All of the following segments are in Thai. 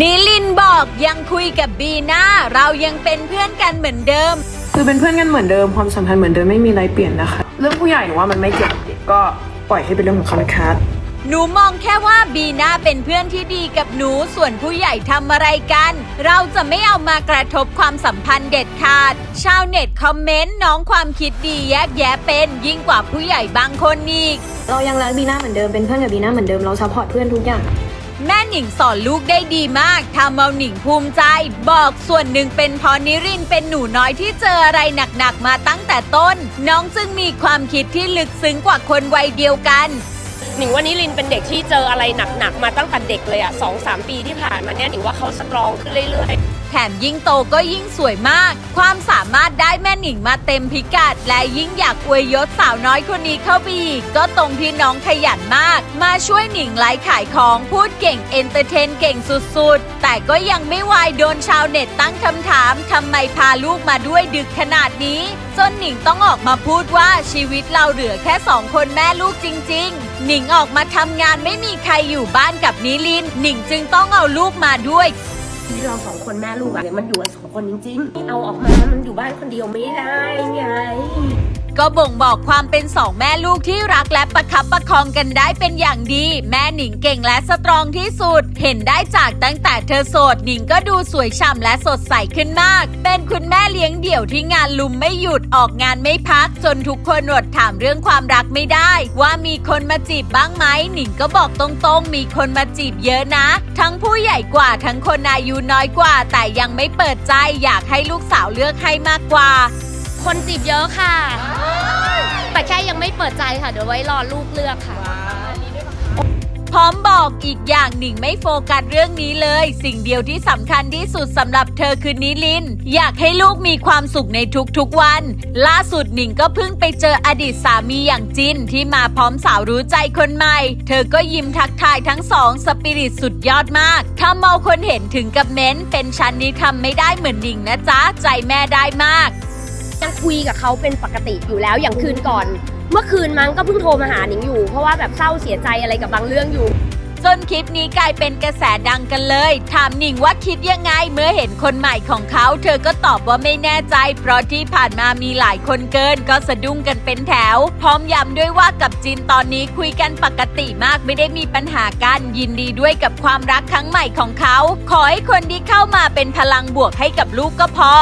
นิลินบอกยังคุยกับบีน่าเรายังเป็นเพื่อนกันเหมือนเดิม คือเป็นเพื่อนกันเหมือนเดิมความสัมพันธ์เหมือนเดิมไม่มีอะไรเปลี่ยนนะคะ เรื่องผู้ใหญ่หนูว่ามันไม่เกี่ยวกับเด็กก็ปล่อยให้เป็นเรื่องของเขานะคะหนูมองแค่ว่าบีน่าเป็นเพื่อนที่ดีกับหนูส่วนผู้ใหญ่ทำอะไรกัน เราจะไม่เอามากระทบความสัมพันธ์เด็ดขาด ชาวเน็ตคอมเมนต์น้องความคิดดีแยกแยะเป็นยิ่งกว่าผู้ใหญ่บางคนอีก เรายังรักบีน่าเหมือนเดิมเป็นเพื่อนกับบีน่าเหมือนเดิมเราซัพพอร์ตเพื่อนทุกอย่าง แม่หนิงสอนลูกได้ดีมากทำเอาหนิงภูมิใจ บอกส่วนหนึ่งเป็นเพอนิรินเป็นหนูน้อยที่เจออะไรหนักๆมาตั้งแต่ต้น น้องจึงมีความคิดที่ลึกซึ้งกว่าคนวัยเดียวกัน หนิงว่านิลินเป็นเด็กที่เจออะไรหนักๆมาตั้งแต่เด็กเลยอะสองสามปีที่ผ่านมาเนี่ยหนิงว่าเขาสตรองขึ้นเรื่อยๆแถมยิ่งโตก็ยิ่งสวยมาก ความสามารถได้แม่หนิงมาเต็มพิกัด และยิ่งอยากอวยยศสาวน้อยคนนี้เข้าไปอีก ก็ตรงที่น้องขยันมาก มาช่วยหนิงไลฟ์ขายของพูดเก่งเอนเตอร์เทนเก่งสุดๆ แต่ก็ยังไม่วายโดนชาวเน็ตตั้งคำถามทำไมพาลูกมาด้วยดึกขนาดนี้ จนหนิงต้องออกมาพูดว่าชีวิตเราเหลือแค่สองคนแม่ลูกจริงๆหนิงออกมาทำงานไม่มีใครอยู่บ้านกับนิลิน หนิงจึงต้องเอาลูกมาด้วย ที่เราสองคนแม่ลูกอะเนี่ยมันอยู่กันสองคนจริงๆเอาออกมา มันอยู่บ้านคนเดียวไม่ได้ไง ก็บ่งบอกความเป็นสองแม่ลูกที่รักและประคับประคองกันได้เป็นอย่างดี แม่หนิงเก่งและสตรองที่สุด เห็นได้จากตั้งแต่เธอโสดหนิงก็ดูสวยฉ่ำและสดใสขึ้นมาก เป็นคุณแม่เลี้ยงเดี่ยวที่งานลุมไม่หยุดออกงานไม่พัก จนทุกคนอดถามเรื่องความรักไม่ได้ ว่ามีคนมาจีบบ้างไหมหนิงก็บอกตรงๆ มีคนมาจีบเยอะนะ ทั้งผู้ใหญ่กว่าทั้งคนอายุน้อยกว่า แต่ยังไม่เปิดใจอยากให้ลูกสาวเลือกให้มากกว่า คนจีบเยอะค่ะ แต่แค่ยังไม่เปิดใจค่ะ เดี๋ยวไว้รอลูกเลือกค่ะ พร้อมบอกอีกอย่างหนิงไม่โฟกัสเรื่องนี้เลย สิ่งเดียวที่สำคัญที่สุดสำหรับเธอคือนิลิน อยากให้ลูกมีความสุขในทุกๆวัน ล่าสุดหนิงก็เพิ่งไปเจออดีตสามีอย่างจินที่มาพร้อมสาวรู้ใจคนใหม่ เธอก็ยิ้มทักทายทั้งสองสปิริตสุดยอดมากทำเอาคนเห็นถึงกับเม้น เป็นฉันนี้ทำไม่ได้เหมือนหนิงนะจ๊ะใจแม่ได้มาก ยังคุยกับเขาเป็นปกติอยู่แล้วอย่างคืนก่อน เมื่อคืนมั้งก็เพิ่งโทรมาหาหนิงอยู่ เพราะว่าแบบเศร้าเสียใจอะไรกับบางเรื่องอยู่ จนคลิปนี้กลายเป็นกระแสดังกันเลย ถามหนิงว่าคิดยังไงเมื่อเห็นคนใหม่ของเขา เธอก็ตอบว่าไม่แน่ใจ เพราะที่ผ่านมามีหลายคนเกิน ก็สะดุ้งกันเป็นแถว พร้อมย้ำด้วยว่ากับจินตอนนี้คุยกันปกติมากไม่ได้มีปัญหากันยินดีด้วยกับความรักครั้งใหม่ของเขา ขอให้คนที่เข้ามาเป็นพลังบวกให้กับลูกก็พอ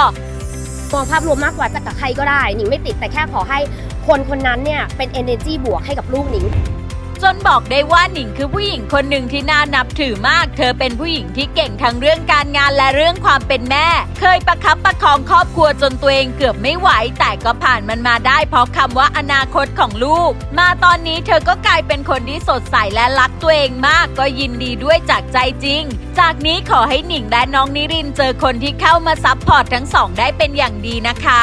มองภาพรวมมากกว่าจะกับใครก็ได้หนิงไม่ติดแต่แค่ขอให้คนคนนั้นเนี่ยเป็น energy บวกให้กับลูกหนิง จนบอกได้ว่าหนิงคือผู้หญิงคนหนึ่งที่น่านับถือมาก เธอเป็นผู้หญิงที่เก่งทั้งเรื่องการงานและเรื่องความเป็นแม่ เคยประคับประคองครอบครัวจนตัวเองเกือบไม่ไหว แต่ก็ผ่านมันมาได้เพราะคำว่าอนาคตของลูก มาตอนนี้เธอก็กลายเป็นคนที่สดใสและรักตัวเองมาก ก็ยินดีด้วยจากใจจริง จากนี้ขอให้หนิงและน้องนิรินเจอคนที่เข้ามาซัพพอร์ตทั้งสองได้เป็นอย่างดีนะคะ